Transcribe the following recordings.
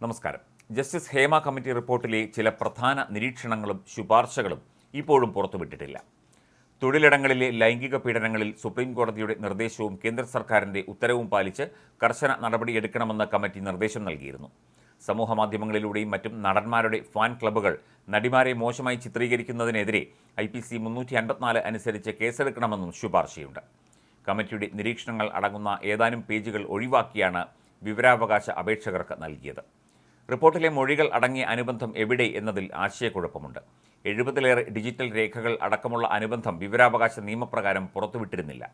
നമസ്കാരം. Justice Hema committee റിപ്പോർട്ടിലെ ചില പ്രധാന നിരീക്ഷണങ്ങളും ശുപാർശകളും ഇപ്പോഴും പുറത്തുവിട്ടിട്ടില്ല. തൊഴിലിടങ്ങളിലെ ലൈംഗിക പീഡനങ്ങളിൽ സുപ്രീം കോടതിയുടെ നിർദ്ദേശവും കേന്ദ്ര സർക്കാരിന്റെ ഉത്തരവും പാലിച്ച് കർശന നടപടിയെടുക്കണമെന്ന് കമ്മിറ്റി നിർദ്ദേശം നൽകിയിരുന്നു. സമൂഹ മാധ്യമങ്ങളിലൂടെയും മറ്റും നടന്മാരുടെ ഫാൻ ക്ലബ്ബുകൾ നടിമാരെ മോശമായി ചിത്രീകരിക്കുന്നതിനെതിരെ ഐ പി സി മുന്നൂറ്റി അൻപത്തിനാല് അനുസരിച്ച് കേസെടുക്കണമെന്നും ശുപാർശയുണ്ട്. കമ്മിറ്റിയുടെ നിരീക്ഷണങ്ങൾ അടങ്ങുന്ന ഏതാനും പേജുകൾ ഒഴിവാക്കിയാണ് വിവരാവകാശ അപേക്ഷകർക്ക് നൽകിയത്. റിപ്പോർട്ടിലെ മൊഴികൾ അടങ്ങിയ അനുബന്ധം എവിടെ എന്നതിൽ ആശയക്കുഴപ്പമുണ്ട്. എഴുപതിലേറെ ഡിജിറ്റൽ രേഖകൾ അടക്കമുള്ള അനുബന്ധം വിവരാവകാശ നിയമപ്രകാരം പുറത്തുവിട്ടിരുന്നില്ല.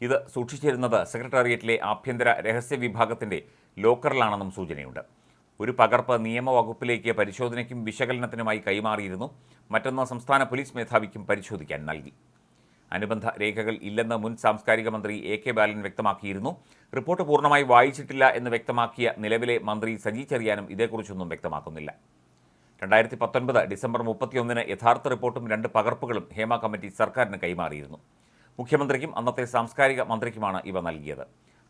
ഇത് സൂക്ഷിച്ചിരുന്നത് സെക്രട്ടേറിയറ്റിലെ ആഭ്യന്തര രഹസ്യ വിഭാഗത്തിന്റെ ലോക്കറിലാണെന്നും സൂചനയുണ്ട്. ഒരു പകർപ്പ് നിയമവകുപ്പിലേക്ക് പരിശോധനയ്ക്കും വിശകലനത്തിനുമായി കൈമാറിയിരുന്നു. മറ്റൊന്ന് സംസ്ഥാന പോലീസ് മേധാവിക്കും പരിശോധിക്കാൻ നൽകി. അനുബന്ധ രേഖകൾ ഇല്ലെന്ന് മുൻ സാംസ്കാരിക മന്ത്രി എ കെ ബാലൻ വ്യക്തമാക്കിയിരുന്നു. റിപ്പോർട്ട് പൂർണമായി വായിച്ചിട്ടില്ല എന്ന് വ്യക്തമാക്കിയ നിലവിലെ മന്ത്രി സജി ചെറിയാനും ഇതേക്കുറിച്ചൊന്നും വ്യക്തമാക്കുന്നില്ല. രണ്ടായിരത്തി പത്തൊൻപത് ഡിസംബർ മുപ്പത്തിയൊന്നിന് യഥാർത്ഥ റിപ്പോർട്ടും രണ്ട് പകർപ്പുകളും ഹേമ കമ്മിറ്റി സർക്കാരിന് കൈമാറിയിരുന്നു. മുഖ്യമന്ത്രിക്കും അന്നത്തെ സാംസ്കാരിക മന്ത്രിക്കുമാണ് ഇവ നൽകിയത്.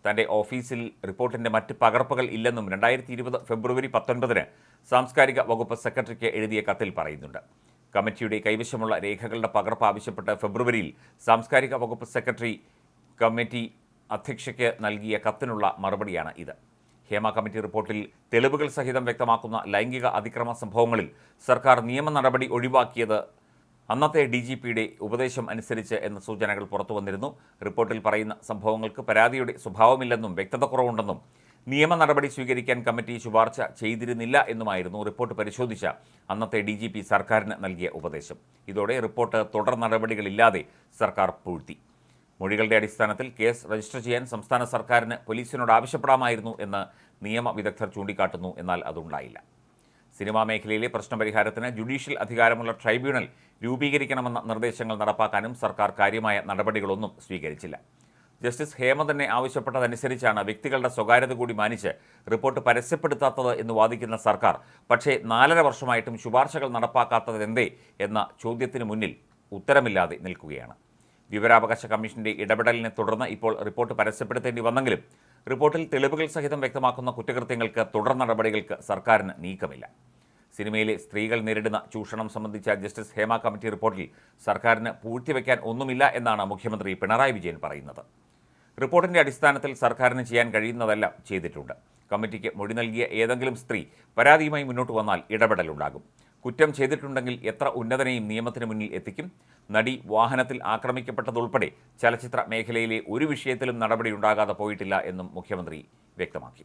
തന്റെ ഓഫീസിൽ റിപ്പോർട്ടിന്റെ മറ്റ് പകർപ്പുകൾ ഇല്ലെന്നും രണ്ടായിരത്തി ഇരുപത് ഫെബ്രുവരി പത്തൊൻപതിന് സാംസ്കാരിക വകുപ്പ് സെക്രട്ടറിക്ക് എഴുതിയ കത്തിൽ പറയുന്നുണ്ട്. കമ്മിറ്റിയുടെ കൈവശമുള്ള രേഖകളുടെ പകർപ്പ് ആവശ്യപ്പെട്ട് ഫെബ്രുവരിയിൽ സാംസ്കാരിക വകുപ്പ് സെക്രട്ടറി കമ്മിറ്റി അധ്യക്ഷയ്ക്ക് നൽകിയ കത്തിനുള്ള മറുപടിയാണ് ഇത്. ഹേമ കമ്മിറ്റി റിപ്പോർട്ടിൽ തെളിവുകൾ സഹിതം വ്യക്തമാക്കുന്ന ലൈംഗിക അതിക്രമ സംഭവങ്ങളിൽ സർക്കാർ നിയമ നടപടി ഒഴിവാക്കിയത് അന്നത്തെ ഡി ജി പിയുടെ ഉപദേശം അനുസരിച്ച് എന്ന സൂചനകൾ പുറത്തു വന്നിരുന്നു റിപ്പോർട്ടിൽ പറയുന്ന സംഭവങ്ങൾക്ക് പരാതിയുടെ സ്വഭാവമില്ലെന്നും വ്യക്തത കുറവുണ്ടെന്നും നിയമ നടപടി സ്വീകരിക്കാൻ കമ്മിറ്റി ശുപാർശ ചെയ്തിരുന്നില്ല എന്നുമായിരുന്നു റിപ്പോർട്ട് പരിശോധിച്ച അന്നത്തെ ഡി ജി പി സർക്കാരിന് നൽകിയ ഉപദേശം. ഇതോടെ റിപ്പോർട്ട് തുടർ നടപടികളില്ലാതെ സർക്കാർ പൂഴ്ത്തി. മൊഴികളുടെ അടിസ്ഥാനത്തിൽ കേസ് രജിസ്റ്റർ ചെയ്യാൻ സംസ്ഥാന സർക്കാരിന് പോലീസിനോട് ആവശ്യപ്പെടാമായിരുന്നു എന്ന് നിയമ വിദഗ്ധർ ചൂണ്ടിക്കാട്ടുന്നു എന്നാൽ അതുണ്ടായില്ല. സിനിമാ മേഖലയിലെ പ്രശ്നപരിഹാരത്തിന് ജുഡീഷ്യൽ അധികാരമുള്ള ട്രൈബ്യൂണൽ രൂപീകരിക്കണമെന്ന നിർദ്ദേശങ്ങൾ നടപ്പാക്കാനും സർക്കാർ കാര്യമായ നടപടികളൊന്നും സ്വീകരിച്ചില്ല. ജസ്റ്റിസ് ഹേമ തന്നെ ആവശ്യപ്പെട്ടതനുസരിച്ചാണ് വ്യക്തികളുടെ സ്വകാര്യത കൂടി മാനിച്ച് റിപ്പോർട്ട് പരസ്യപ്പെടുത്താത്തത് എന്ന് വാദിക്കുന്ന സർക്കാർ. പക്ഷേ നാലര വർഷമായിട്ടും ശുപാർശകൾ നടപ്പാക്കാത്തത് എന്തേ എന്ന ചോദ്യത്തിന് മുന്നിൽ ഉത്തരമില്ലാതെ നിൽക്കുകയാണ്. വിവരാവകാശ കമ്മീഷന്റെ ഇടപെടലിനെ തുടർന്ന് ഇപ്പോൾ റിപ്പോർട്ട് പരസ്യപ്പെടുത്തേണ്ടി വന്നെങ്കിലും റിപ്പോർട്ടിൽ തെളിവുകൾ സഹിതം വ്യക്തമാക്കുന്ന കുറ്റകൃത്യങ്ങൾക്ക് തുടർ നടപടികൾക്ക് സർക്കാരിന് നീക്കമില്ല. സിനിമയിലെ സ്ത്രീകൾ നേരിടുന്ന ചൂഷണം സംബന്ധിച്ച ജസ്റ്റിസ് ഹേമ കമ്മിറ്റി റിപ്പോർട്ടിൽ സർക്കാരിന് പൂഴ്ത്തിവെക്കാൻ ഒന്നുമില്ല എന്നാണ് മുഖ്യമന്ത്രി പിണറായി വിജയൻ പറയുന്നത്. റിപ്പോർട്ടിന്റെ അടിസ്ഥാനത്തിൽ സർക്കാരിന് ചെയ്യാൻ കഴിയുന്നതെല്ലാം ചെയ്തിട്ടുണ്ട്. കമ്മിറ്റിക്ക് മൊഴി നൽകിയ ഏതെങ്കിലും സ്ത്രീ പരാതിയുമായി മുന്നോട്ട് വന്നാൽ ഇടപെടലുണ്ടാകും. കുറ്റം ചെയ്തിട്ടുണ്ടെങ്കിൽ എത്ര ഉന്നതനെയും നിയമത്തിന് മുന്നിൽ എത്തിക്കും? നടി വാഹനത്തിൽ ആക്രമിക്കപ്പെട്ടതുൾപ്പെടെ ചലച്ചിത്ര മേഖലയിലെ ഒരു വിഷയത്തിലും നടപടിയുണ്ടാകാതെ പോയിട്ടില്ല എന്നും മുഖ്യമന്ത്രി വ്യക്തമാക്കി.